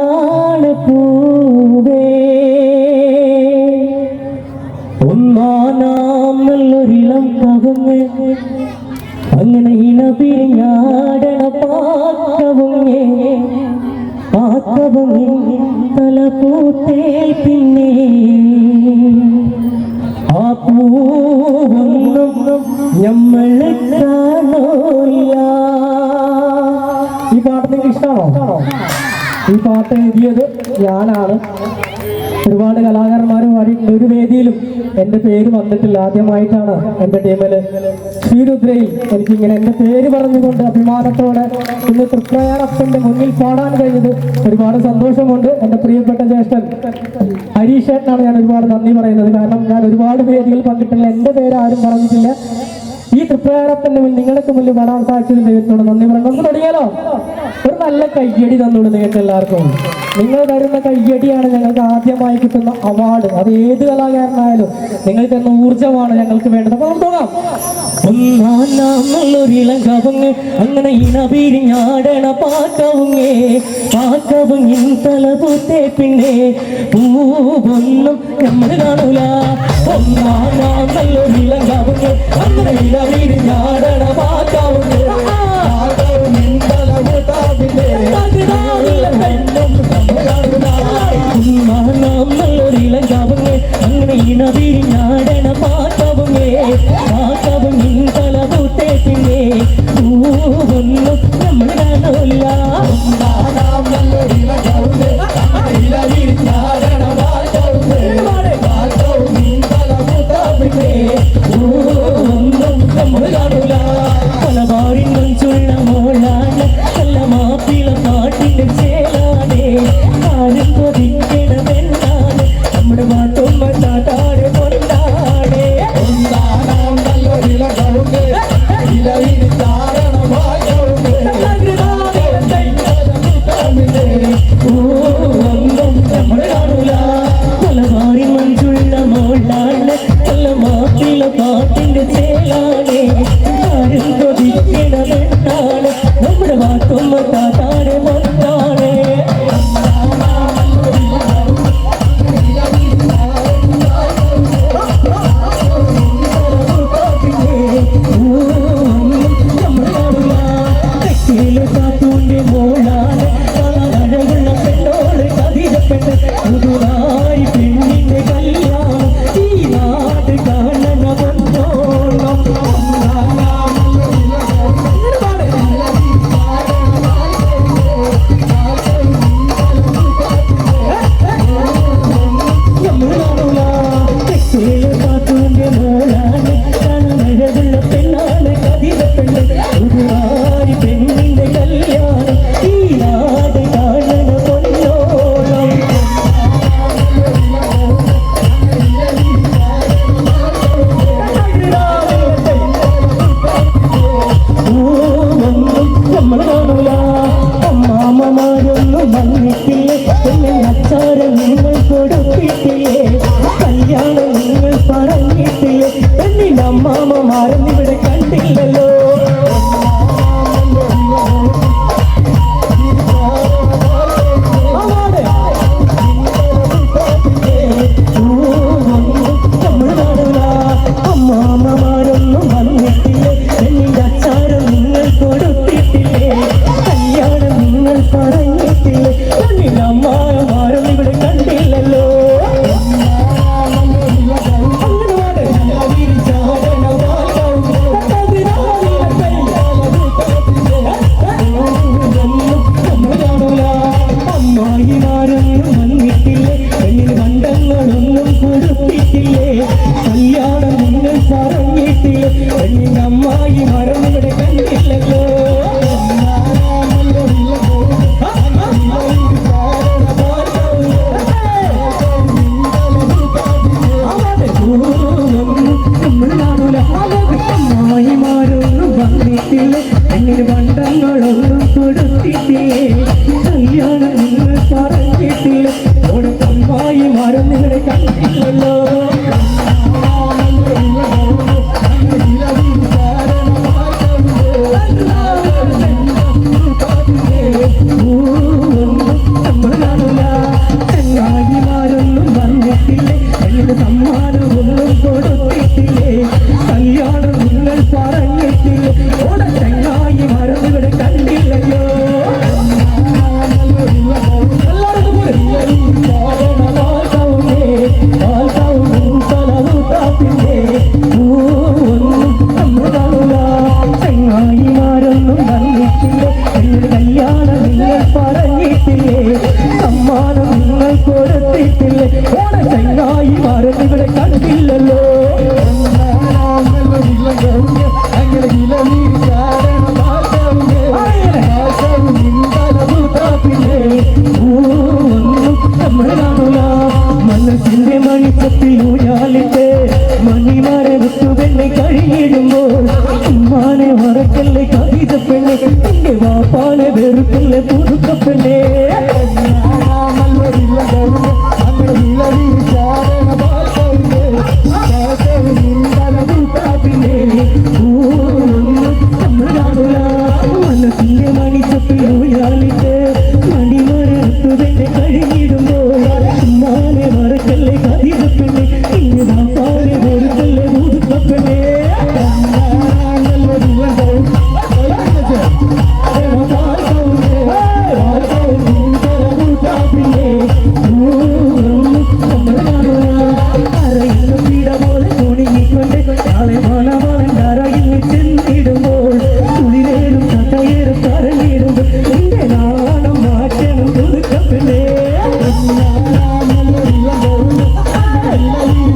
ഒന്നാണ് പൂവേ. ഒന്നാനാം നല്ലൊരിളം കവങ്ങ് അങ്ങനെ ഇന പിരിഞ്ഞാടണ പാത്തവങ്ങേ പാത്തവങ്ങേ തല പൂത്തേ പിന്നെ. ആ പൂവൊന്നും ഞമ്മളെ കാണോല്ല ഈ പാട്ട് നിങ്ങൾക്ക് ഇഷ്ടമാണോ ഈ പാട്ട് എഴുതിയത് ഞാനാണ്. ഒരുപാട് കലാകാരന്മാർ പാടിയിട്ടുണ്ട് ഒരു വേദിയിലും എന്റെ പേര് വന്നിട്ടില്ല. ആദ്യമായിട്ടാണ് എന്റെ ടീമിൽ. ശ്രീരുദ്രയിൽ എനിക്കിങ്ങനെ എന്റെ പേര് പറഞ്ഞുകൊണ്ട് അഭിമാനത്തോടെ ഇന്ന് തൃപ്രയാറപ്പന്റെ മുന്നിൽ പാടാൻ കഴിഞ്ഞത് ഒരുപാട് സന്തോഷമുണ്ട്. എന്റെ പ്രിയപ്പെട്ട ജ്യേഷ്ഠൻ ഹരീഷേട്ടനാണ് ഞാൻ ഒരുപാട് നന്ദി പറയുന്നത്. കാരണം ഞാൻ ഒരുപാട് വേദികൾ പങ്കിട്ടില്ല. എന്റെ പേര് ആരും പറഞ്ഞിട്ടില്ല. ഈ തൃപ്രയാറപ്പന്റെ മുന്നിൽ നിങ്ങൾക്ക് മുന്നിൽ വരാൻ സാധിച്ചത് ദൈവത്തോട് നന്ദി പറഞ്ഞു നമുക്ക് തുടങ്ങിയാലോ? ഒരു നല്ല കയ്യടി തന്നോളൂ നിങ്ങൾക്ക് എല്ലാവർക്കും. നിങ്ങൾ തരുന്ന കയ്യടിയാണ് ഞങ്ങൾക്ക് ആദ്യമായി കിട്ടുന്ന അവാർഡ് അത് ഏത് കലാകാരനായാലും നിങ്ങൾ തന്ന ഊർജമാണ് ഞങ്ങൾക്ക് വേണ്ടത്. അപ്പൊ നമുക്ക് കവുങ്ങ് അങ്ങനെ ഇണപിരിഞ്ഞാടണ പാക്കവുങ്ങേ പാക്കവുങ്ങിൻ തല പൂത്തേ പിന്നെ പൂവൊന്നും നമ്മൾ കാണൂല. ഒന്നാനൊരിളം കവുങ്ങ് അങ്ങനെ ഇണ പിരിഞ്ഞാടണ പാക്കവുങ്ങേ പാക്കവുങ്ങിൻ തല പൂത്താ പിന്നെ നല്ലൊരിളങ്കാവുങ്ങേ അങ്ങനെ ഇണവിരിഞ്ഞാടണ പാക്കവുങ്ങേ പാക്കവും തല ಅಲ್ಲಿ ಹೆಣ್ಣಿನಮ್ಮಾಗಿ ಮರ Ooh. இல்லல்லோ அங்கே இளநீர் മനസ്സിന്റെ മണിപ്പത്തിൽ ഊയാലിട്ട് മണിമാരെ വിട്ടു പെണ്ണെ കഴിയിടുമ്പോൾ ഉമ്മാനെ മറക്കല്ലേ കവിത പെണ്ണെ എന്റെ വാപ്പാനെ വെറുക്കല്ലേ പുതുക്ക പെണ്ണേ காப்பி நோயாளிக்கு மணி மருந்து கழுகிடும்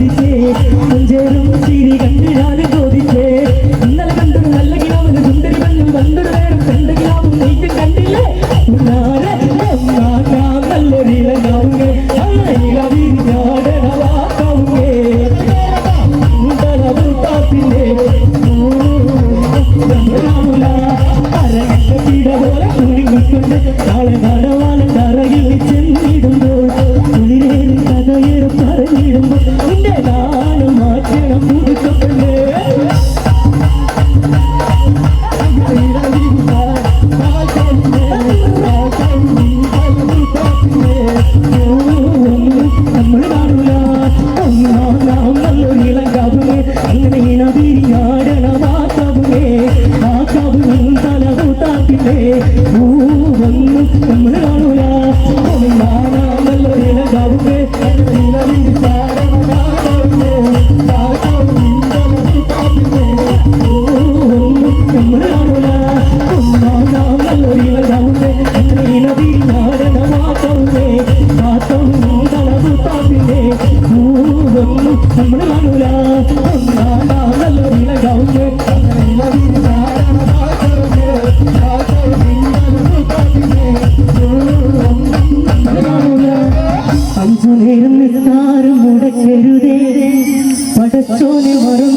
ചോദിച്ചേ അഞ്ചേരും ചിരി കണ്ടിടാനും ചോദിച്ചേ. ഇന്നലെ রসুল মরু